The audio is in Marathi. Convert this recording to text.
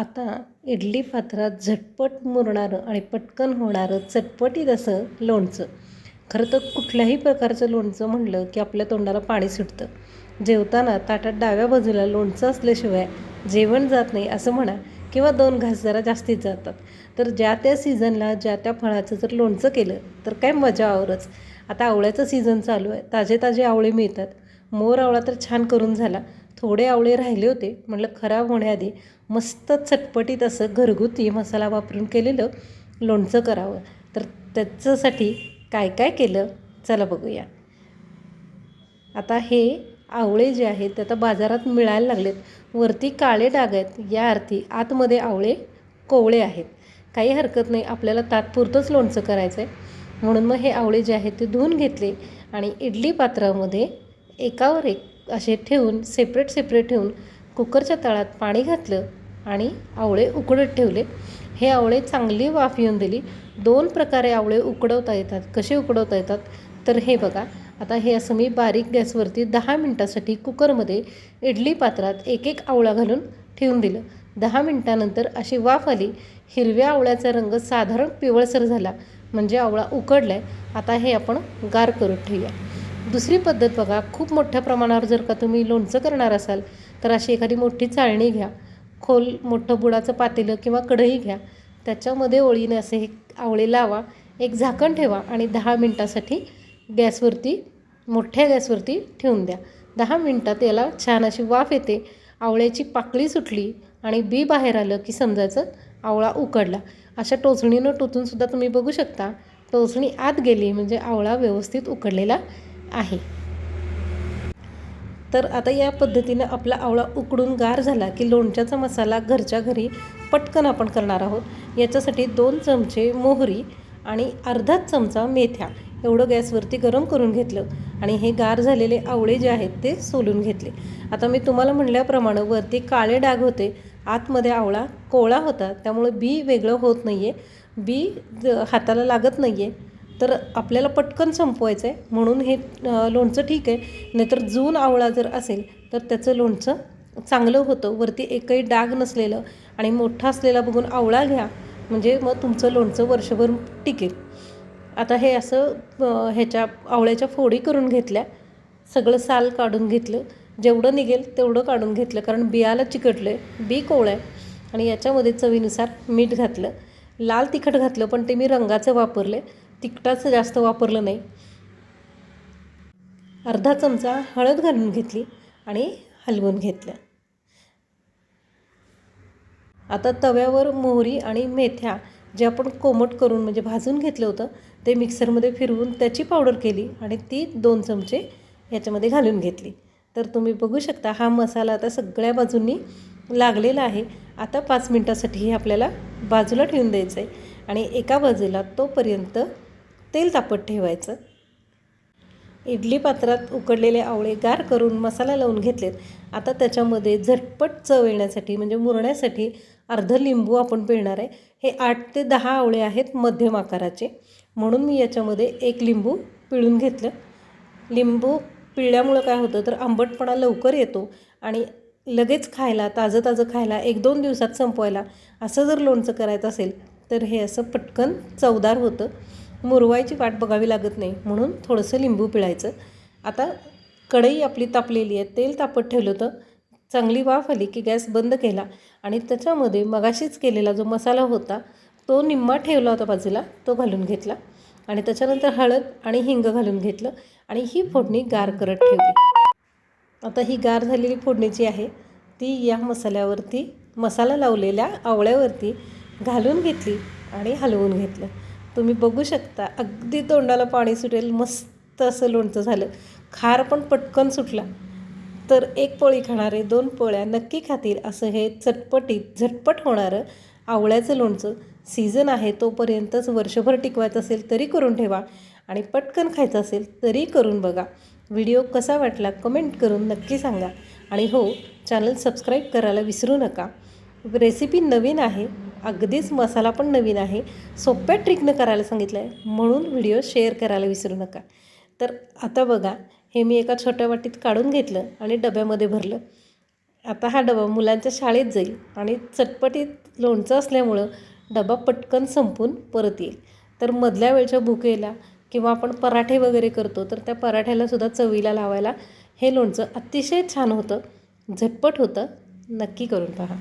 आता इडली पात्रात झटपट मुरणारं आणि पटकन होणारं चटपटीत असं लोणचं. खरं तर कुठल्याही प्रकारचं लोणचं म्हणलं की आपल्या तोंडाला पाणी सुटतं. जेवताना ताटात डाव्या बाजूला लोणचं असल्याशिवाय जेवण जात नाही असं म्हणा किंवा दोन घास जरा जास्तीत जातात. तर ज्या त्या सीझनला ज्या त्या फळाचं जर लोणचं केलं तर काय मजा आवरच. आता आवळ्याचं सीझन चालू आहे. ताजे ताजे आवळे मिळतात. मोर आवळा तर छान करून झाला. थोडे आवळे राहिले होते. म्हटलं खराब होण्याआधी मस्त चटपटीत असं घरगुती मसाला वापरून केलेलं लोणचं करावं. तर त्याच्यासाठी काय काय केलं? चला बघूया. आता हे आवळे जे आहेत ते आता बाजारात मिळायला लागलेत. वरती काळे डाग आहेत. या अर्थी आतमध्ये आवळे कोवळे आहेत. काही हरकत नाही. आपल्याला तात्पुरतंच लोणचं करायचं आहे म्हणून मग हे आवळे जे आहेत ते धुवून घेतले आणि इडली पात्रामध्ये एकावर एक असे ठेवून सेपरेट सेपरेट ठेवून कुकरच्या तळात पाणी घातलं आणि आवळे उकडत ठेवले. हे आवळे चांगली वाफ येऊन दिली. दोन प्रकारे आवळे उकडवता येतात. कसे उकडवता येतात? तर हे बघा. आता हे असं मी बारीक गॅसवरती दहा मिनटासाठी कुकरमध्ये इडली पात्रात एक एक आवळा घालून ठेवून दिलं. दहा मिनटानंतर अशी वाफ आली. हिरव्या आवळ्याचा रंग साधारण पिवळसर झाला. म्हणजे आवळा उकडला आहे आता हे आपण गार करून ठेवूया. दुसरी पद्धत बघा खूप मोठ्या प्रमाणावर जर का तुम्ही लोणचं करणार असाल तर अशी एखादी मोठी चाळणी घ्या. खोल मोठं बुडाचं पातेलं किंवा कढई घ्या. त्याच्यामध्ये ओळीने असे हे आवळे लावा. एक झाकण ठेवा आणि दहा मिनटासाठी गॅसवरती मोठ्या गॅसवरती ठेवून द्या. दहा मिनटात याला छान अशी वाफ येते. आवळ्याची पाकळी सुटली आणि बी बाहेर आलं की समजायचं आवळा उकडला. अशा टोचणीनं टोचूनसुद्धा तुम्ही बघू शकता. टोचणी आत गेली म्हणजे आवळा व्यवस्थित उकडलेला आहे. तर आता या पद्धतीनं आपला आवळा उकडून गार झाला की लोणच्याचा मसाला घरच्या घरी पटकन आपण करणार आहोत. याच्यासाठी दोन चमचे मोहरी आणि अर्धाच चमचा मेथ्या एवढं गॅसवरती गरम करून घेतलं आणि हे गार झालेले आवळे जे आहेत ते सोलून घेतले. आता मी तुम्हाला म्हणल्याप्रमाणे वरती काळे डाग होते. आतमध्ये आवळा कोवळा होता. त्यामुळे बी वेगळं होत नाही आहे बी हाताला लागत नाही आहे तर आपल्याला पटकन संपवायचं आहे म्हणून हे लोणचं ठीक आहे. नाहीतर जून आवळा जर असेल तर त्याचं लोणचं चांगलं होतं. वरती एकही डाग नसलेलं आणि मोठा असलेला बघून आवळा घ्या. म्हणजे मग तुमचं लोणचं वर्षभर टिकेल. आता हे असं ह्याच्या आवळ्याच्या फोडी करून घेतल्या. सगळं साल काढून घेतलं. जेवढं निघेल तेवढं काढून घेतलं. कारण बियाला चिकटलं आहे बी कोवळं आहे. आणि याच्यामध्ये चवीनुसार मीठ घातलं. लाल तिखट घातलं पण ते मी रंगाचं वापरले तिखटाचं जास्त वापरलं नाही. अर्धा चमचा हळद घालून घेतली आणि हलवून घेतलं. आता तव्यावर मोहरी आणि मेथ्या जे आपण कोमट करून म्हणजे भाजून घेतलं होतं ते मिक्सरमध्ये फिरवून त्याची पावडर केली आणि ती दोन चमचे याच्यामध्ये घालून घेतली. तर तुम्ही बघू शकता हा मसाला आता सगळ्या बाजूंनी लागलेला आहे. आता पाच मिनटासाठी हे आपल्याला बाजूला ठेवून द्यायचं आहे आणि एका बाजूला तोपर्यंत तेल तापत ठेवायचं. इडली पात्रात उकडलेले आवळे गार करून मसाला लावून घेतलेत. आता त्याच्यामध्ये झटपट चव येण्यासाठी म्हणजे मुरण्यासाठी अर्ध लिंबू आपण पिळणार आहे. हे आठ ते दहा आवळे आहेत मध्यम आकाराचे. म्हणून मी याच्यामध्ये एक लिंबू पिळून घेतलं. लिंबू पिळल्यामुळं काय होतं तर आंबटपणा लवकर येतो आणि लगेच खायला ताजं ताजं खायला एक दोन दिवसात संपवायला असं जर लोणचं करायचं असेल तर हे असं पटकन चवदार होतं. मुरवायची वाट बघावी लागत नाही. म्हणून थोडंसं लिंबू पिळायचं. आता कढई आपली तापलेली आहे. तेल तापत ठेवलं होतं. चांगली वाफ आली की गॅस बंद केला. आणि त्याच्यामध्ये मगाशीच केलेला जो मसाला होता तो निम्मा ठेवला होता बाजूला. तो घालून घेतला. आणि त्याच्यानंतर हळद आणि हिंग घालून घेतलं. आणि ही फोडणी गार करत ठेवली. आता ही गार झालेली फोडणी जी आहे ती या मसाल्यावरती मसाला लावलेल्या आवळ्यावरती घालून घेतली आणि हलवून घेतलं. तुम्ही बघू शकता अगदी तोंडाला पाणी सुटेल मस्त असं लोणचं झालं. खार पण पटकन सुटला. तर एक पोळी खाणारे दोन पोळ्या नक्की खातील असं हे चटपटीत झटपट होणारं आवळ्याचं लोणचं. सीझन आहे तोपर्यंतच वर्षभर टिकवायचं असेल तरी करून ठेवा आणि पटकन खायचं असेल तरी करून बघा. व्हिडिओ कसा वाटला कमेंट करून नक्की सांगा. आणि हो चॅनल सबस्क्राईब करायला विसरू नका. रेसिपी नवीन आहे अगदीच मसाला पण नवीन आहे. सोप्या ट्रिकनं करायला सांगितलं आहे म्हणून व्हिडिओ शेअर करायला विसरू नका. तर आता बघा हे मी एका छोट्या वाटीत काढून घेतलं आणि डब्यामध्ये भरलं. आता हा डबा मुलांच्या शाळेत जाईल आणि चटपटीत लोणचं असल्यामुळं डबा पटकन संपून परत येईल. तर मधल्या वेळच्या भुकेला किंवा आपण पराठे वगैरे करतो तर त्या पराठ्यालासुद्धा चवीला लावायला हे लोणचं अतिशय छान होतं. झटपट होतं. नक्की करून पहा.